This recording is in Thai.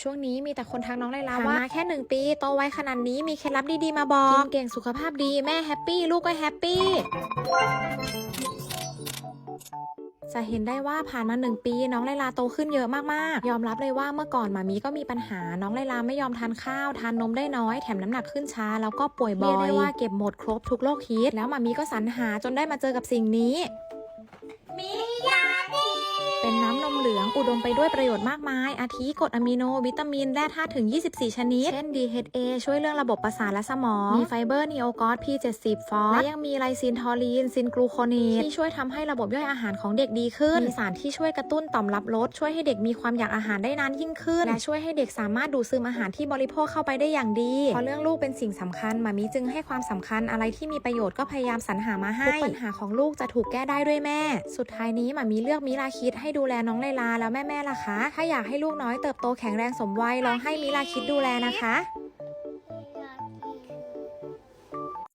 ช่วงนี้มีแต่คนทักน้องไลลาว่ามาแค่หนึ่งปีโตไวขนาดนี้มีเคล็ดลับดีๆมาบอกกินเก่งสุขภาพดีแม่แฮปปี้ลูกก็แฮปปี้จะเห็นได้ว่าผ่านมาหนึ่งปี น้องไลลาโตขึ้นเยอะมากๆ ยอมรับเลยว่าเมื่อก่อนหมามีก็มีปัญหา น้องไลลาไม่ยอมทานข้าว ทานนมได้น้อย แถมน้ำหนักขึ้นช้า แล้วก็ป่วยบ่อยเรียกได้ว่าเก็บหมดครบทุกโรคฮิตแล้วหมามีก็สรรหาจนได้มาเจอกับสิ่งนี้มิยา อุดมไปด้วยประโยชน์มากมาย อาทิกรดอะมิโน วิตามิน แร่ธาตุถึง 24 ชนิด เช่น DHA ช่วยเรื่องระบบประสาทและสมอง มีไฟเบอร์นีโอกอส P70 ฟอสและยังมีไลซินทอลีน ซินกลูโคเนตที่ช่วยทำให้ระบบย่อยอาหารของเด็กดีขึ้น มีสารที่ช่วยกระตุ้นต่อมรับรส ช่วยให้เด็กมีความอยากอาหารได้นานยิ่งขึ้น และช่วยให้เด็กสามารถดูดซึมอาหารที่บริโภคเข้าไปได้อย่างดี เพราะเรื่องลูกเป็นสิ่งสำคัญหมามีจึงให้ความสำคัญอะไรที่มีประโยชน์ก็พยายามสรรหามาให้ ปัญหาของลูกจะถูกแก้ได้ด้วยแม่ สุดท้ายนี้หมามีเลือกมิลาคิดให้ดูแลน้องไลลาแล้วแม่ๆล่ะคะ ถ้าอยากให้ลูกน้อยเติบโตแข็งแรงสมวัยลองให้มิลาคิดดูแลนะคะ